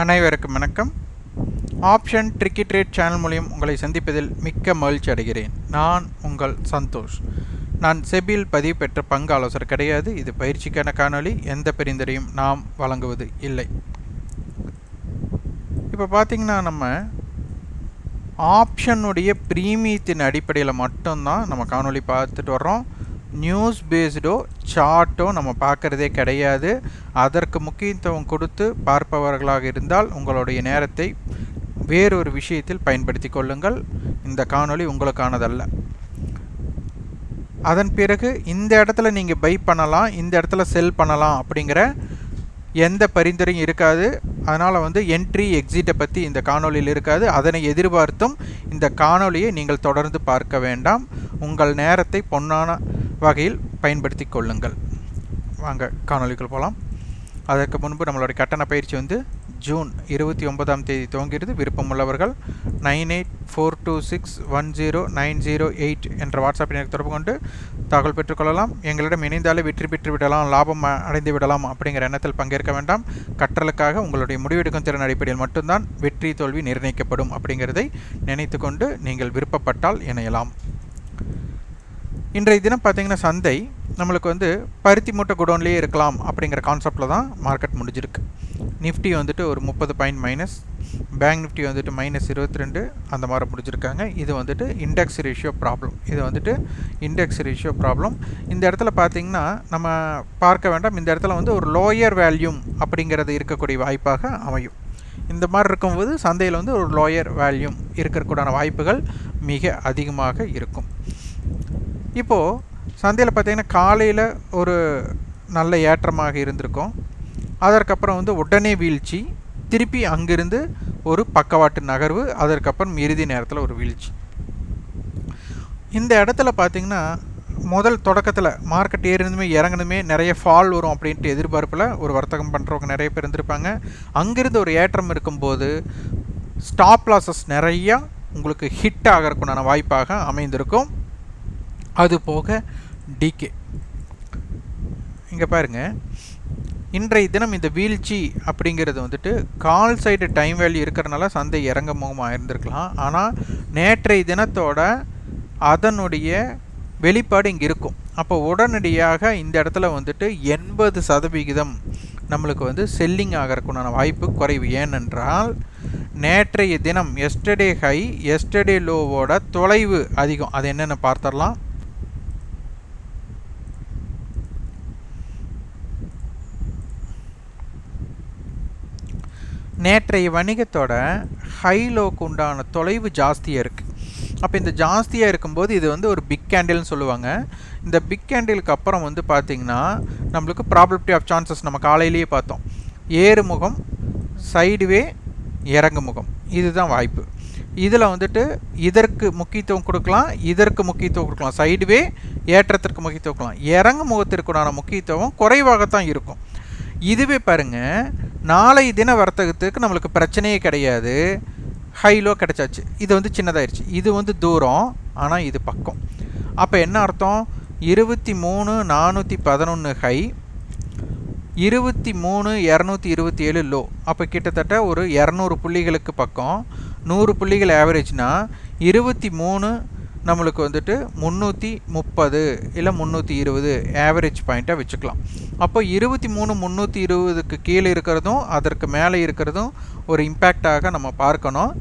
அனைவருக்கும் வணக்கம். Option tricky trade channel மூலியம் உங்களை சந்திப்பதில் மிக்க மகிழ்ச்சி அடைகிறேன். நான் உங்கள் சந்தோஷ். நான் செபியில் பதிவு பெற்ற பங்கு ஆலோசனை கிடையாது. இது பயிற்சிக்கான காணொளி. எந்த பரிந்துரையும் நாம் வழங்குவது இல்லை. இப்போ பார்த்தீங்கன்னா நம்ம ஆப்ஷனுடைய பிரீமியத்தின் அடிப்படையில் மட்டும்தான் நம்ம காணொளி பார்த்துட்டு வர்றோம். நியூஸ் பேஸ்டோ சார்ட்டோ நம்ம பார்க்குறதே கிடையாது. அதற்கு முக்கியத்துவம் கொடுத்து பார்ப்பவர்களாக இருந்தால் உங்களுடைய நேரத்தை வேறொரு விஷயத்தில் பயன்படுத்தி கொள்ளுங்கள். இந்த காணொளி உங்களுக்கானதல்ல. அதன் பிறகு இந்த இடத்துல நீங்கள் பை பண்ணலாம் இந்த இடத்துல செல் பண்ணலாம் அப்படிங்கிற எந்த பரிந்துரையும் இருக்காது. அதனால் வந்து என்ட்ரி எக்ஸிட்டை பற்றி இந்த காணொலியில் இருக்காது. அதனை எதிர்பார்த்தும் இந்த காணொலியை நீங்கள் தொடர்ந்து பார்க்க வேண்டாம். உங்கள் நேரத்தை பொன்னான வகையில் பயன்படுத்தி கொள்ளுங்கள். வாங்க காணொலிக்குள் போகலாம் அதற்கு முன்பு நம்மளுடைய கட்டண பயிற்சி வந்து ஜூன் இருபத்தி ஒன்பதாம் தேதி துவங்கிறது. விருப்பமுள்ளவர்கள் nine eight four two six one zero nine zero eight என்ற வாட்ஸ்அப் எனக்கு தொடர்பு கொண்டு தகவல் பெற்றுக்கொள்ளலாம் எங்களிடம் இணைந்தாலே வெற்றி பெற்று விடலாம் லாபம் அடைந்து விடலாம் அப்படிங்கிற எண்ணத்தில் பங்கேற்க வேண்டாம். கற்றலுக்காக உங்களுடைய முடிவெடுக்கும் திறன் அடிப்படையில் மட்டும்தான் வெற்றி தோல்வி நிர்ணயிக்கப்படும் அப்படிங்கிறதை நினைத்து கொண்டு நீங்கள் விருப்பப்பட்டால் இணையலாம். இன்றைய தினம் பார்த்தீங்கன்னா சந்தை நம்மளுக்கு வந்து பருத்தி மூட்டை குடோன்லேயே இருக்கலாம் அப்படிங்கிற கான்செப்டில் தான் மார்க்கெட் முடிஞ்சிருக்கு. நிஃப்டி வந்துட்டு ஒரு முப்பது பாயிண்ட் மைனஸ் பேங்க் நிஃப்டி வந்துட்டு மைனஸ் இருபத்தி ரெண்டு அந்த மாதிரி முடிஞ்சிருக்காங்க. இது வந்துட்டு இண்டெக்ஸ் ரேஷியோ ப்ராப்ளம் இது வந்துட்டு இண்டெக்ஸ் ரேஷியோ ப்ராப்ளம் இந்த இடத்துல பார்த்தீங்கன்னா நம்ம பார்க்க வேண்டாம். இந்த இடத்துல வந்து ஒரு லோயர் வேல்யூம் அப்படிங்கிறது இருக்கக்கூடிய வாய்ப்பாக அமையும். இந்த மாதிரி இருக்கும்போது சந்தையில் வந்து ஒரு லோயர் வேல்யூம் இருக்கிறக்கூடான வாய்ப்புகள் மிக அதிகமாக இருக்கும். இப்போது சந்தையில் பார்த்திங்கன்னா காலையில் ஒரு நல்ல ஏற்றமாக இருந்திருக்கும். அதற்கப்புறம் வந்து உடனே வீழ்ச்சி. திருப்பி அங்கிருந்து ஒரு பக்கவாட்டு நகர்வு அதற்கப்புறம் இறுதி நேரத்தில் ஒரு வீழ்ச்சி. இந்த இடத்துல பார்த்திங்கன்னா முதல் தொடக்கத்தில் மார்க்கெட் ஏறினதுமே இறங்கினதுமே நிறைய ஃபால் வரும் அப்படின்ட்டு எதிர்பார்ப்பில் ஒரு வர்த்தகம் பண்ணுறவங்க நிறைய பேர் இருந்திருப்பாங்க. அங்கிருந்து ஒரு ஏற்றம் இருக்கும்போது ஸ்டாப் லாஸஸ் நிறையா உங்களுக்கு ஹிட் ஆகிறதுக்குண்டான வாய்ப்பாக அமைந்திருக்கும். அது போக டிகே இங்கே பாருங்கள் இன்றைய தினம் இந்த வீழ்ச்சி அப்படிங்கிறது வந்துட்டு கால் சைடு டைம் வேல்யூ இருக்கிறனால சந்தை இறங்க முகமாக இருந்திருக்கலாம். ஆனால் நேற்றைய தினத்தோட அதனுடைய வெளிப்பாடு இங்கே இருக்கும். அப்போ உடனடியாக இந்த இடத்துல வந்துட்டு எண்பது சதவிகிதம் நம்மளுக்கு வந்து செல்லிங் ஆகிறதுக்குண்டான வாய்ப்பு குறைவு. ஏனென்றால் நேற்றைய தினம் எஸ்டர்டே ஹை எஸ்டர்டே லோவோட தொலைவு அதிகம். அது என்னென்னு பார்த்துடலாம். நேற்றைய வணிகத்தோட ஹைலோக்கு உண்டான தொலைவு ஜாஸ்தியாக இருக்குது அப்போ இந்த ஜாஸ்தியாக இருக்கும்போது இது வந்து ஒரு பிக் கேண்டில்னு சொல்லுவாங்க. இந்த பிக் கேண்டிலுக்கு அப்புறம் வந்து பார்த்திங்கன்னா நம்மளுக்கு ப்ராபபிலிட்டி ஆஃப் சான்சஸ் நம்ம காலையிலேயே பார்த்தோம். ஏறுமுகம் சைடுவே இறங்கு முகம் இதுதான் வாய்ப்பு. இதில் வந்துட்டு இதற்கு முக்கியத்துவம் கொடுக்கலாம் இதற்கு முக்கியத்துவம் கொடுக்கலாம். சைடுவே ஏற்றத்திற்கு முக்கியத்துவம் கொடுக்கலாம். இறங்கு முகத்திற்குண்டான முக்கியத்துவம் குறைவாகத்தான் இருக்கும். இதுவே பாருங்கள் நாளை தின வர்த்தகத்துக்கு நம்மளுக்கு பிரச்சனையே கிடையாது. ஹைலோ கிடச்சாச்சு. இது வந்து சின்னதாகிடுச்சு இது வந்து தூரம் ஆனால் இது பக்கம். அப்போ என்ன அர்த்தம்? இருபத்தி மூணு நானூற்றி பதினொன்று ஹை இருபத்தி மூணு இரநூத்தி இருபத்தி ஏழு லோ. அப்போ கிட்டத்தட்ட ஒரு இரநூறு புள்ளிகளுக்கு பக்கம். நூறு புள்ளிகள் ஆவரேஜ்னால் இருபத்தி மூணு நம்மளுக்கு வந்துட்டு முந்நூற்றி முப்பது இல்லை முந்நூற்றி இருபது ஆவரேஜ் பாயிண்ட்டாக வச்சுக்கலாம். அப்போ இருபத்தி மூணு முந்நூற்றி இருபதுக்கு கீழே இருக்கிறதும் அதற்கு மேலே இருக்கிறதும் ஒரு இம்பேக்டாக நம்ம பார்க்கணும்.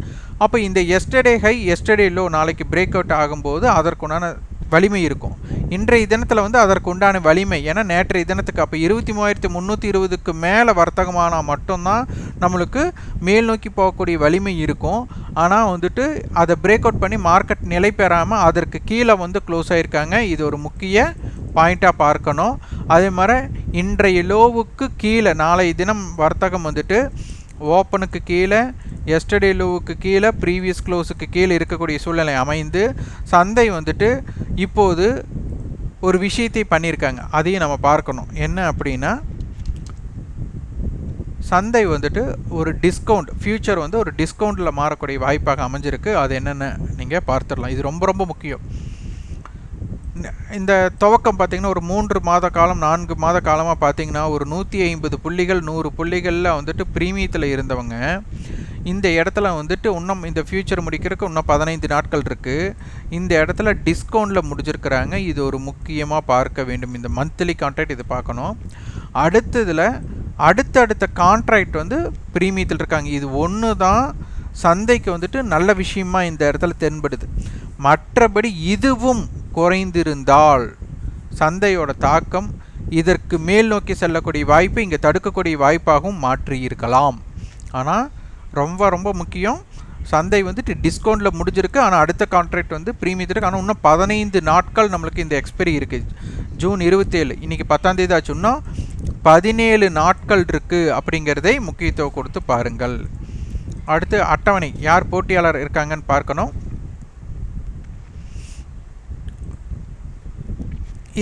அப்போ இந்த எஸ்டர்டே ஹை எஸ்டர்டே லோ நாளைக்கு பிரேக் அவுட் ஆகும்போது அதற்குண்டான வலிமை இருக்கும். இன்றைய தினத்தில் வந்து அதற்கு உண்டான வலிமை. ஏன்னா நேற்றைய தினத்துக்கு அப்போ இருபத்தி மூவாயிரத்தி முந்நூற்றி இருபதுக்கு மேலே வர்த்தகமானால் மட்டும்தான் நம்மளுக்கு மேல் நோக்கி போகக்கூடிய வலிமை இருக்கும். ஆனால் வந்துட்டு அதை பிரேக் அவுட் பண்ணி மார்க்கெட் நிலை பெறாமல் அதற்கு கீழே வந்து க்ளோஸ் ஆகிருக்காங்க இது ஒரு முக்கிய பாயிண்ட்டாக பார்க்கணும். அதே மாதிரி இன்றைய லோவுக்கு கீழே நாளை தினம் வர்த்தகம் வந்துட்டு ஓப்பனுக்கு கீழே எஸ்டர்டே லோவுக்கு கீழே ப்ரீவியஸ் க்ளோஸுக்கு கீழே இருக்கக்கூடிய சூழ்நிலை அமைந்து சந்தை வந்துட்டு இப்போது ஒரு விஷயத்தை பண்ணியிருக்காங்க. அதையும் நம்ம பார்க்கணும். என்ன அப்படின்னா சந்தை வந்துட்டு ஒரு டிஸ்கவுண்ட் ஃப்யூச்சர் வந்து ஒரு டிஸ்கவுண்ட்டில் மாறக்கூடிய வாய்ப்பாக அமைஞ்சிருக்கு. அது என்னென்னு நீங்கள் பார்த்துடலாம். இது ரொம்ப ரொம்ப முக்கியம். இந்த துவக்கம் பார்த்திங்கன்னா ஒரு மூன்று மாத காலம் நான்கு மாத காலமாக பார்த்திங்கன்னா ஒரு நூற்றி ஐம்பது புள்ளிகள் நூறு புள்ளிகளில் வந்துட்டு ப்ரீமியத்தில் இருந்தவங்க இந்த இடத்துல வந்துட்டு இன்னும் இந்த ஃப்யூச்சர் முடிக்கிறதுக்கு இன்னும் பதினைந்து நாட்கள் இருக்குது இந்த இடத்துல டிஸ்கவுண்டில் முடிஞ்சிருக்கிறாங்க. இது ஒரு முக்கியமாக பார்க்க வேண்டும். இந்த மந்த்லி கான்ட்ராக்ட் இது பார்க்கணும். அடுத்ததில் அடுத்தடுத்த கான்ட்ராக்ட் வந்து ப்ரீமியத்தில் இருக்காங்க. இது ஒன்று தான் சந்தைக்கு வந்துட்டு நல்ல விஷயமா இந்த இடத்துல தென்படுது. மற்றபடி இதுவும் குறைந்திருந்தால் சந்தையோட தாக்கம் இதற்கு மேல் நோக்கி செல்லக்கூடிய வாய்ப்பு இங்கே தடுக்கக்கூடிய வாய்ப்பாகவும் மாற்றி இருக்கலாம். ஆனால் ரொம்ப ரொம்ப முக்கியம் சந்தை வந்துட்டு டிஸ்கவுண்ட்டில் முடிஞ்சிருக்கு. ஆனால் அடுத்த கான்ட்ராக்ட் வந்து ப்ரீமியத்தில் இருக்குது ஆனால் இன்னும் பதினைந்து நாட்கள் நம்மளுக்கு இந்த எக்ஸ்பைரி இருக்குது ஜூன் இருபத்தேழு இன்றைக்கி பத்தாந்தேதி ஆச்சுன்னா பதினேழு நாட்கள் இருக்குது அப்படிங்கிறதை முக்கியத்துவம் கொடுத்து பாருங்கள். அடுத்து அட்டவணை யார் போட்டியாளர் இருக்காங்கன்னு பார்க்கணும்.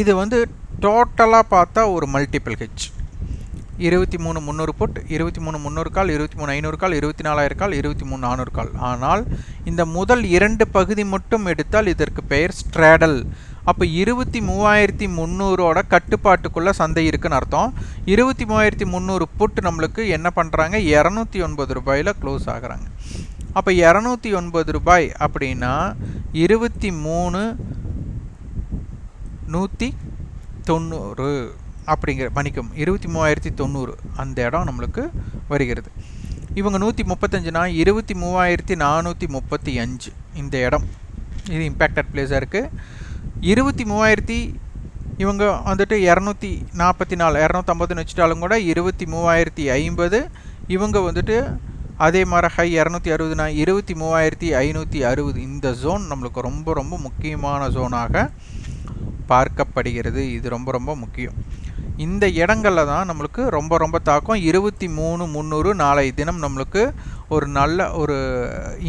இது வந்து டோட்டலாக பார்த்தா ஒரு மல்டிபிள் ஹெச் இருபத்தி மூணு முந்நூறு புட் இருபத்தி மூணு முந்நூறு கால் இருபத்தி மூணு ஐநூறு கால் இருபத்தி நாலாயிரம் கால் இருபத்தி மூணு நானூறு கால். ஆனால் இந்த முதல் இரண்டு பகுதி மட்டும் எடுத்தால் இதற்கு பெயர் ஸ்ட்ராடல் அப்போ இருபத்தி மூவாயிரத்தி முந்நூறோட கட்டுப்பாட்டுக்குள்ளே சந்தை இருக்குன்னு அர்த்தம். இருபத்தி மூவாயிரத்தி முந்நூறு புட் நம்மளுக்கு என்ன பண்ணுறாங்க இரநூத்தி ஒன்பது ரூபாயில் க்ளோஸ் ஆகுறாங்க. அப்போ இரநூத்தி ஒன்பது ரூபாய் அப்படின்னா இருபத்தி மூணு நூற்றி தொண்ணூறு அப்படிங்கிற மணிக்கும் இருபத்தி மூவாயிரத்தி தொண்ணூறு அந்த இடம் நம்மளுக்கு வருகிறது. இவங்க நூற்றி முப்பத்தஞ்சுனா இருபத்தி மூவாயிரத்தி நானூற்றி முப்பத்தி அஞ்சு இந்த இடம். இது இம்பேக்டட் பிளேஸாக இருக்குது இருபத்தி மூவாயிரத்தி இவங்க வந்துட்டு இரநூத்தி நாற்பத்தி நாலு இரநூத்தம்பதுன்னு வச்சுட்டாலும் கூட இருபத்தி மூவாயிரத்தி ஐம்பது இவங்க வந்துட்டு அதே மாதிரி ஹை இரநூத்தி அறுபதுனா இருபத்தி மூவாயிரத்தி ஐநூற்றி அறுபது. இந்த ஜோன் நம்மளுக்கு ரொம்ப ரொம்ப முக்கியமான ஜோனாக பார்க்கப்படுகிறது. இது ரொம்ப ரொம்ப முக்கியம். இந்த இடங்களில் தான் நம்மளுக்கு ரொம்ப ரொம்ப தாக்கம். இருபத்தி மூணு முந்நூறு நாளை தினம் நம்மளுக்கு ஒரு நல்ல ஒரு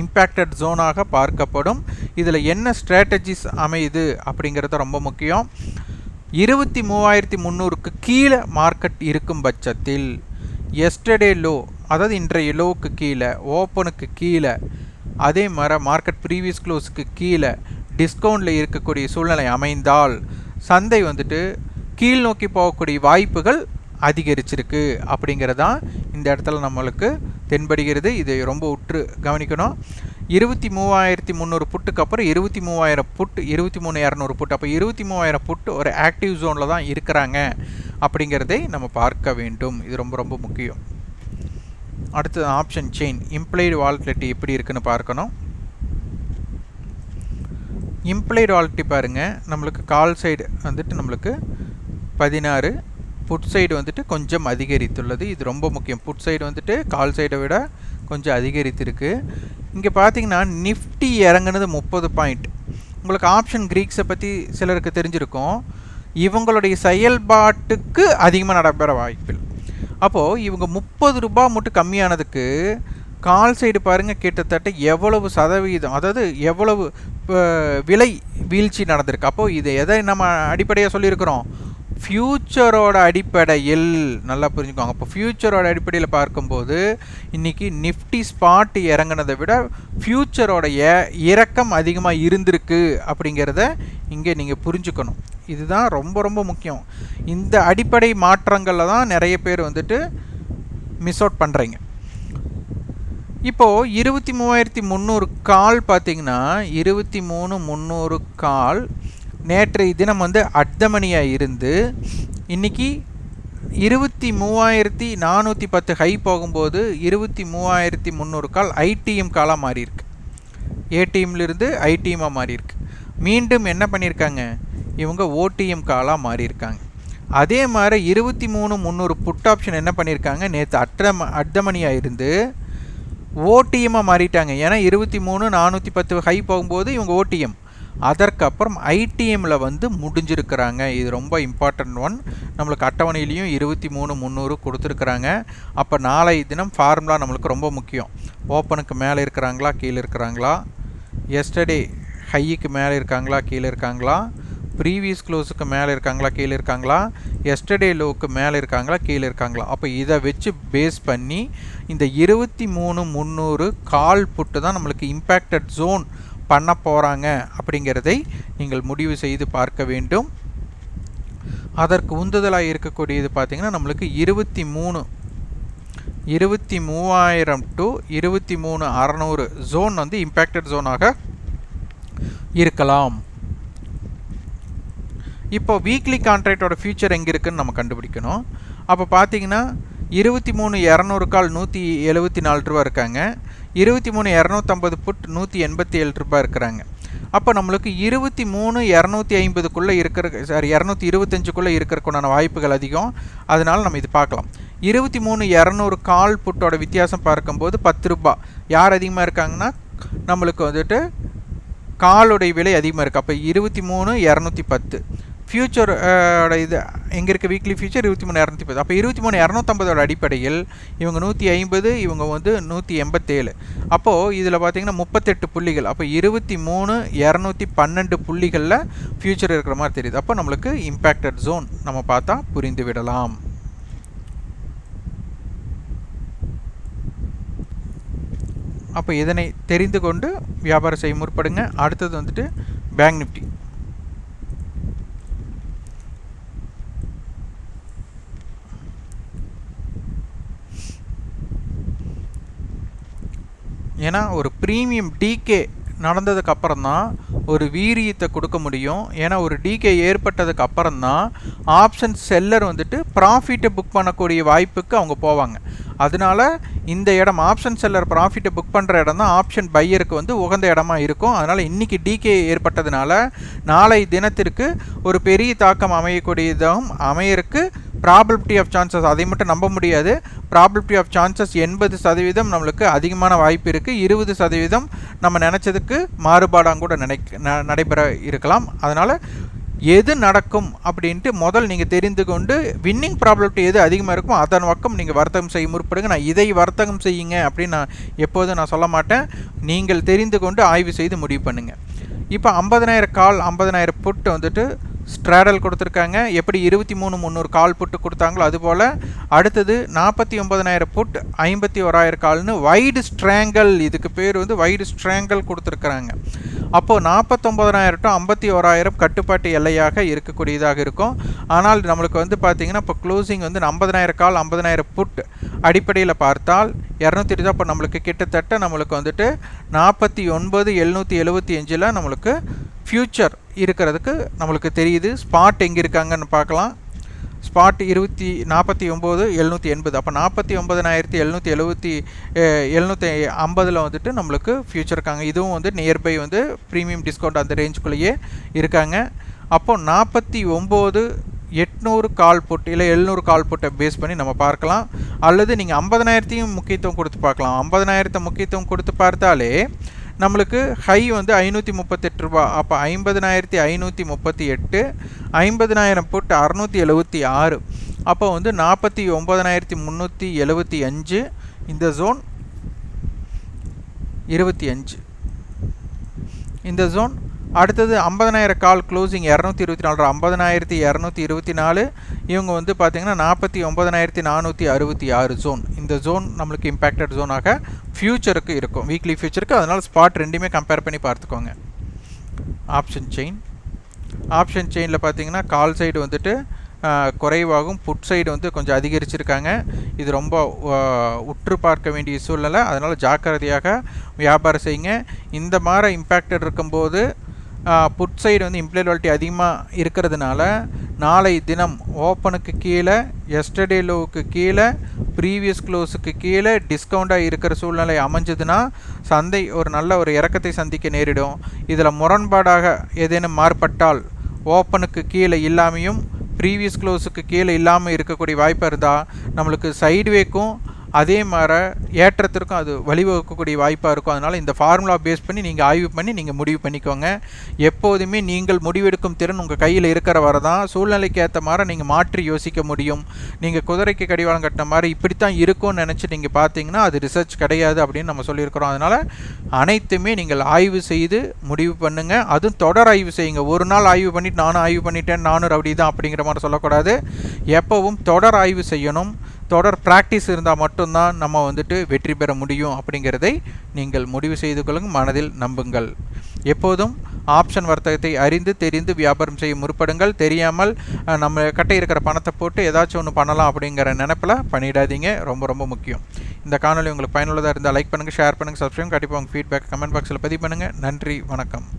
இம்பேக்டட் ஜோனாக பார்க்கப்படும். இதில் என்ன ஸ்ட்ராட்டஜிஸ் அமையுது அப்படிங்கிறது ரொம்ப முக்கியம். இருபத்தி மூவாயிரத்தி முந்நூறுக்கு கீழே மார்க்கெட் இருக்கும் பட்சத்தில் எஸ்டர்டே லோ அதாவது இன்றைய லோவுக்கு கீழே ஓப்பனுக்கு கீழே அதே மாதிரி மார்க்கெட் ப்ரீவியஸ் க்ளோஸுக்கு கீழே டிஸ்கவுண்டில் இருக்கக்கூடிய சூழ்நிலை அமைந்தால் சந்தை வந்துட்டு கீழ் நோக்கி போகக்கூடிய வாய்ப்புகள் அதிகரிச்சிருக்கு அப்படிங்கிறதான் இந்த இடத்துல நம்மளுக்கு தென்படுகிறது. இதை ரொம்ப உற்று கவனிக்கணும். இருபத்தி மூவாயிரத்தி முந்நூறு புட்டுக்கு அப்புறம் இருபத்தி மூவாயிரம் புட்டு இருபத்தி மூணு இரநூறு புட்டு. அப்போ இருபத்தி மூவாயிரம் புட்டு ஒரு ஆக்டிவ் ஜோனில் தான் இருக்கிறாங்க அப்படிங்கிறதை நம்ம பார்க்க வேண்டும். இது ரொம்ப ரொம்ப முக்கியம். அடுத்தது ஆப்ஷன் செயின். இம்ப்ளைடு வால்டிலிட்டி எப்படி இருக்குன்னு பார்க்கணும். இம்ப்ளைடு வால்டிலிட்டி பாருங்கள் நம்மளுக்கு கால் சைடு வந்துட்டு நம்மளுக்கு பதினாறு புட் சைடு வந்துட்டு கொஞ்சம் அதிகரித்துள்ளது. இது ரொம்ப முக்கியம். புட் சைடு வந்துட்டு கால் சைடை விட கொஞ்சம் அதிகரித்திருக்கு. இங்கே பார்த்தீங்கன்னா நிஃப்டி இறங்குனது முப்பது பாயிண்ட் உங்களுக்கு ஆப்ஷன் க்ரீக்ஸை பற்றி சிலருக்கு தெரிஞ்சிருக்கும். இவங்களுடைய செயல்பாட்டுக்கு அதிகமாக நடைபெற வாய்ப்பில். அப்போது இவங்க முப்பது ரூபா மட்டும் கம்மியானதுக்கு கால் சைடு பாருங்கள் கிட்டத்தட்ட எவ்வளவு சதவீதம் அதாவது எவ்வளவு விலை வீழ்ச்சி நடந்திருக்கு. அப்போது இதை எதை நம்ம அடிப்படையாக சொல்லியிருக்கிறோம்? ஃப்யூச்சரோட அடிப்படையில் நல்லா புரிஞ்சுக்கோங்க. அப்போ ஃப்யூச்சரோட அடிப்படையில் பார்க்கும்போது இன்றைக்கி நிஃப்டி ஸ்பாட் இறங்கினதை விட ஃப்யூச்சரோட இறக்கம் அதிகமாக இருந்திருக்கு அப்படிங்கிறத இங்கே நீங்கள் புரிஞ்சுக்கணும். இதுதான் ரொம்ப ரொம்ப முக்கியம். இந்த அடிப்படை மாற்றங்களில் தான் நிறைய பேர் வந்துட்டு மிஸ் அவுட் பண்ணுறீங்க இப்போது இருபத்தி மூவாயிரத்தி முந்நூறு கால் பார்த்திங்கன்னா இருபத்தி மூணு முந்நூறு கால் நேற்றைய தினம் வந்து அர்த்தமணியாக இருந்து இன்றைக்கி இருபத்தி மூவாயிரத்தி நானூற்றி பத்து ஹை போகும்போது இருபத்தி மூவாயிரத்தி முந்நூறு கால் ஐடிஎம் காலாக மாறியிருக்கு. ஏடிஎம்லேருந்து ஐடிஎம்மாக மாறியிருக்கு. மீண்டும் என்ன பண்ணியிருக்காங்க? இவங்க ஓடிஎம் காலாக மாறியிருக்காங்க. அதே மாதிரி இருபத்தி மூணு முந்நூறு புட் ஆப்ஷன் என்ன பண்ணியிருக்காங்க? நேற்று அட்டம அட்டமணியாக இருந்து ஓடிஎம்மாக மாறிட்டாங்க. ஏன்னா இருபத்தி மூணு நானூற்றி பத்து ஹை போகும்போது இவங்க ஓடிஎம். அதற்கப்புறம் ஐடிஎம்மில் வந்து முடிஞ்சிருக்கிறாங்க. இது ரொம்ப இம்பார்ட்டன்ட் ஒன் நம்மளுக்கு அட்டவணையிலையும் இருபத்தி மூணு முந்நூறு கொடுத்துருக்குறாங்க. அப்போ நாளை தினம் ஃபார்முலா நம்மளுக்கு ரொம்ப முக்கியம். ஓப்பனுக்கு மேலே இருக்கிறாங்களா கீழே இருக்கிறாங்களா? எஸ்டர்டே ஹைக்கு மேலே இருக்காங்களா கீழே இருக்காங்களா? ப்ரீவியஸ் க்ளோஸுக்கு மேலே இருக்காங்களா கீழே இருக்காங்களா? எஸ்டர்டே லோவுக்கு மேலே இருக்காங்களா கீழே இருக்காங்களா? அப்போ இதை வச்சு பேஸ் பண்ணி இந்த இருபத்தி மூணு முந்நூறு கால் புட்டு தான் நம்மளுக்கு இம்பேக்டட் ஜோன் பண்ண போகிறாங்க அப்படிங்கிறதை நீங்கள் முடிவு செய்து பார்க்க வேண்டும். அதற்கு உந்துதலாக இருக்கக்கூடியது பார்த்திங்கன்னா நம்மளுக்கு இருபத்தி மூணு இருபத்தி மூவாயிரம் டு இருபத்தி மூணு அறநூறு ஜோன் வந்து இம்பேக்டட் ஜோனாக இருக்கலாம். இப்போ வீக்லி கான்ட்ராக்டோட ஃபியூச்சர் எங்கே இருக்குன்னு நம்ம கண்டுபிடிக்கணும். அப்போ பார்த்தீங்கன்னா இருபத்தி மூணு இரநூறு கால் நூற்றி எழுபத்தி நாலு ரூபா இருக்காங்க. இருபத்தி மூணு இரநூத்தம்பது புட் நூற்றி எண்பத்தி ஏழு ரூபா இருக்கிறாங்க. அப்போ நம்மளுக்கு இருபத்தி மூணு இரநூத்தி ஐம்பதுக்குள்ளே இருக்கிற சாரி இரநூத்தி இருபத்தஞ்சுக்குள்ளே இருக்கிறக்குண்டான வாய்ப்புகள் அதிகம். அதனால் நம்ம இது பார்க்கலாம். இருபத்தி மூணு இரநூறு கால் புட்டோட வித்தியாசம் பார்க்கும்போது பத்து ரூபா. யார் அதிகமாக இருக்காங்கன்னா நம்மளுக்கு வந்துட்டு காலுடைய விலை அதிகமாக இருக்குது அப்போ இருபத்தி மூணு இரநூத்தி பத்து. ஃபியூச்சர் uh, இது எங்கே இருக்க வீக்லி ஃபியூச்சர் இருபத்தி மூணு இரநூத்தி பத்து. அப்போ இருபத்தி மூணு இரநூத்தம்பதோட அடிப்படையில் இவங்க நூற்றி ஐம்பது இவங்க வந்து நூற்றி எண்பத்தேழு. அப்போது இதில் பார்த்தீங்கன்னா முப்பத்தெட்டு புள்ளிகள். அப்போ இருபத்தி மூணு இரநூத்தி பன்னெண்டு புள்ளிகளில் ஃபியூச்சர் இருக்கிற மாதிரி தெரியுது. அப்போ நம்மளுக்கு இம்பேக்டட் ஜோன் நம்ம பார்த்தா புரிந்து விடலாம். அப்போ இதனை தெரிந்து கொண்டு வியாபாரம் செய்ய முற்படுங்க. அடுத்தது வந்துட்டு பேங்க் நிஃப்டி ஏன்னா ஒரு ப்ரீமியம் டிகே நடந்ததுக்கு அப்புறம் தான் ஒரு வீரியத்தை கொடுக்க முடியும். ஏன்னா ஒரு டிகே ஏற்பட்டதுக்கு அப்புறம் தான் ஆப்ஷன் செல்லர் வந்துட்டு ப்ராஃபிட்டை புக் பண்ணக்கூடிய வாய்ப்புக்கு அவங்க போவாங்க. அதனால இந்த இடம் ஆப்ஷன் செல்லர் ப்ராஃபிட்டை புக் பண்ணுற இடம் தான் ஆப்ஷன் பையருக்கு வந்து உகந்த இடமா இருக்கும். அதனால் இன்றைக்கி டிகே ஏற்பட்டதுனால நாளை தினத்திற்கு ஒரு பெரிய தாக்கம் அமையக்கூடியதாகவும் அமையருக்கு ப்ராபிலிட்டி ஆஃப் சான்சஸ் அதை மட்டும் நம்ப முடியாது. ப்ராபிலிட்டி ஆஃப் சான்சஸ் எண்பது சதவீதம் நம்மளுக்கு அதிகமான வாய்ப்பு இருக்குது இருபது சதவீதம் நம்ம நினச்சதுக்கு மாறுபாடாக கூட நினை நடைபெற இருக்கலாம். அதனால் எது நடக்கும் அப்படின்ட்டு முதல் நீங்கள் தெரிந்து கொண்டு வின்னிங் ப்ராபபிலிட்டி எது அதிகமாக இருக்குமோ அதன் பக்கம் நீங்கள் வர்த்தகம் செய்ய முற்படுங்க. நான் இதை வர்த்தகம் செய்யுங்க அப்படின்னு நான் எப்போதும் நான் சொல்ல மாட்டேன். நீங்கள் தெரிந்து கொண்டு ஆய்வு செய்து முடிவு பண்ணுங்கள் இப்போ ஐம்பதனாயிரம் கால் ஐம்பதனாயிரம் புட்டு வந்துட்டு ஸ்ட்ராடல் கொடுத்துருக்காங்க. எப்படி இருபத்தி மூணு முந்நூறு கால் புட்டு கொடுத்தாங்களோ அதுபோல் அடுத்தது நாற்பத்தி ஒம்பதனாயிரம் புட் ஐம்பத்தி ஓராயிரம் கால்னு வைடு ஸ்ட்ராங்கல் இதுக்கு பேர் வந்து வைடு ஸ்ட்ராங்கல் கொடுத்துருக்குறாங்க. அப்போது நாற்பத்தொம்பதனாயிரம் டு ஐம்பத்தி ஓராயிரம் கட்டுப்பாட்டு எல்லையாக இருக்கக்கூடியதாக இருக்கும். ஆனால் நம்மளுக்கு வந்து பார்த்திங்கன்னா இப்போ க்ளோசிங் வந்து ஐம்பதனாயிரம் கால் ஐம்பதனாயிரம் புட் அடிப்படையில் பார்த்தால் இரநூத்தி இருபது அப்போ நம்மளுக்கு கிட்டத்தட்ட நம்மளுக்கு வந்துட்டு நாற்பத்தி ஒன்பது எழுநூற்றி எழுபத்தி அஞ்சில் நம்மளுக்கு ஃப்யூச்சர் இருக்கிறதுக்கு நம்மளுக்கு தெரியுது. ஸ்பாட் எங்கே இருக்காங்கன்னு பார்க்கலாம். ஸ்பாட் இருபத்தி நாற்பத்தி ஒம்பது எழுநூற்றி எண்பது. அப்போ நாற்பத்தி ஒம்பதனாயிரத்தி எழுநூற்றி எழுபத்தி எழுநூற்றி ஐம்பதில் வந்துட்டு நம்மளுக்கு ஃப்யூச்சர் இருக்காங்க. இதுவும் வந்து நியர்பை வந்து ப்ரீமியம் டிஸ்கவுண்ட் அந்த ரேஞ்சுக்குள்ளேயே இருக்காங்க. அப்போ நாற்பத்தி ஒம்பது எட்நூறு கால் போட்டு இல்லை எழுநூறு கால் போட்டை பேஸ் பண்ணி நம்ம பார்க்கலாம். அல்லது நீங்கள் ஐம்பதனாயிரத்தையும் முக்கியத்துவம் கொடுத்து பார்க்கலாம். ஐம்பதனாயிரத்தை முக்கியத்துவம் கொடுத்து பார்த்தாலே நம்மளுக்கு ஹை வந்து ஐநூற்றி முப்பத்தெட்டு ரூபா. அப்போ ஐம்பதனாயிரத்தி ஐநூற்றி முப்பத்தி எட்டு ஐம்பதனாயிரம் போட்டு அறநூற்றி எழுபத்தி ஆறு. அப்போ வந்து நாற்பத்தி ஒம்பதனாயிரத்தி முந்நூற்றி எழுபத்தி அஞ்சு. இந்த ஜோன் இருபத்தி அஞ்சு. இந்த ஜோன் அடுத்தது ஐம்பதனாயிரம் கால் க்ளோசிங் இரநூத்தி இருபத்தி நாலு ஐம்பதனாயிரத்தி இரநூத்தி இருபத்தி நாலு இவங்க வந்து பார்த்திங்கன்னா நாற்பத்தி ஒம்பதனாயிரத்தி நானூற்றி அறுபத்தி ஆறு ஜோன் இந்த ஜோன் நம்மளுக்கு இம்பேக்டட் ஜோனாக ஃப்யூச்சருக்கு இருக்கும். வீக்லி ஃப்யூச்சருக்கு அதனால் ஸ்பாட் ரெண்டுமே கம்பேர் பண்ணி பார்த்துக்கோங்க. ஆப்ஷன் செயின் ஆப்ஷன் செயினில் பார்த்தீங்கன்னா கால் சைடு வந்துட்டு குறைவாகும். புட் சைடு வந்து கொஞ்சம் அதிகரிச்சிருக்காங்க. இது ரொம்ப உற்று பார்க்க வேண்டிய சூழ்நிலை. அதனால் ஜாக்கிரதையாக வியாபாரம் செய்யுங்க. இந்த மாதிரி இம்பேக்டட் இருக்கும்போது புட் சைடு வந்து இம்ப்ளேபிலிட்டி அதிகமாக இருக்கிறதுனால நாளை தினம் ஓப்பனுக்கு கீழே எஸ்டர்டே லோவுக்கு கீழே ப்ரீவியஸ் க்ளோஸுக்கு கீழே டிஸ்கவுண்ட்டாக இருக்கிற சூழ்நிலை அமைஞ்சதுன்னா சந்தை ஒரு நல்ல ஒரு இறக்கத்தை சந்திக்க நேரிடும். இதில் முரண்பாடாக ஏதேனும் மாறுபட்டால் ஓப்பனுக்கு கீழே இல்லாமையும் ப்ரீவியஸ் க்ளோஸுக்கு கீழே இல்லாமல் இருக்கக்கூடிய வாய்ப்பு இருந்தால் நம்மளுக்கு சைடுவேக்கும் அதே மாதிரி ஏற்றத்திற்கும் அது வழிவகுக்கக்கூடிய வாய்ப்பாக இருக்கும். அதனால் இந்த ஃபார்முலா பேஸ் பண்ணி நீங்கள் ஆய்வு பண்ணி நீங்கள் முடிவு பண்ணிக்கோங்க. எப்போதுமே நீங்கள் முடிவெடுக்கும் திறன் உங்கள் கையில் இருக்கிற வர தான் சூழ்நிலைக்கு ஏற்ற மாதிரி நீங்கள் மாற்றி யோசிக்க முடியும். நீங்கள் குதிரைக்கு கடிவாளம் கட்டின மாதிரி இப்படித்தான் இருக்கும்னு நினச்சி நீங்கள் பார்த்தீங்கன்னா அது ரிசர்ச் கிடையாது அப்படின்னு நம்ம சொல்லியிருக்கிறோம். அதனால் அனைத்துமே நீங்கள் ஆய்வு செய்து முடிவு பண்ணுங்கள் அதுவும் தொடர் ஆய்வு செய்யுங்க. ஒரு நாள் ஆய்வு பண்ணிவிட்டு நானும் ஆய்வு பண்ணிட்டேன். நானும் ரவுடி தான் அப்படிங்கிற மாதிரி சொல்லக்கூடாது. எப்போவும் தொடர் ஆய்வு செய்யணும். தொடர் ப்ராக்டிஸ் இருந்தால் மட்டும்தான் நம்ம வந்துட்டு வெற்றி பெற முடியும் அப்படிங்கிறதை நீங்கள் முடிவு செய்து கொள்ளுங்கள் மனதில் நம்புங்கள். எப்போதும் ஆப்ஷன் வர்த்தகத்தை அறிந்து தெரிந்து வியாபாரம் செய்ய முற்படுங்கள். தெரியாமல் நம்ம கட்ட இருக்கிற பணத்தை போட்டு ஏதாச்சும் ஒன்று பண்ணலாம் அப்படிங்கிற நினைப்பில் பண்ணிடாதீங்க. ரொம்ப ரொம்ப முக்கியம். இந்த காணொலி உங்களுக்கு பயனுள்ளதாக இருந்தால் லைக் பண்ணுங்கள் ஷேர் பண்ணுங்கள் சப்ஸ்கிரைப் கண்டிப்பாக உங்கள் ஃபீட்பேக் கமெண்ட் பாக்ஸில் பதிவு பண்ணுங்கள் நன்றி வணக்கம்.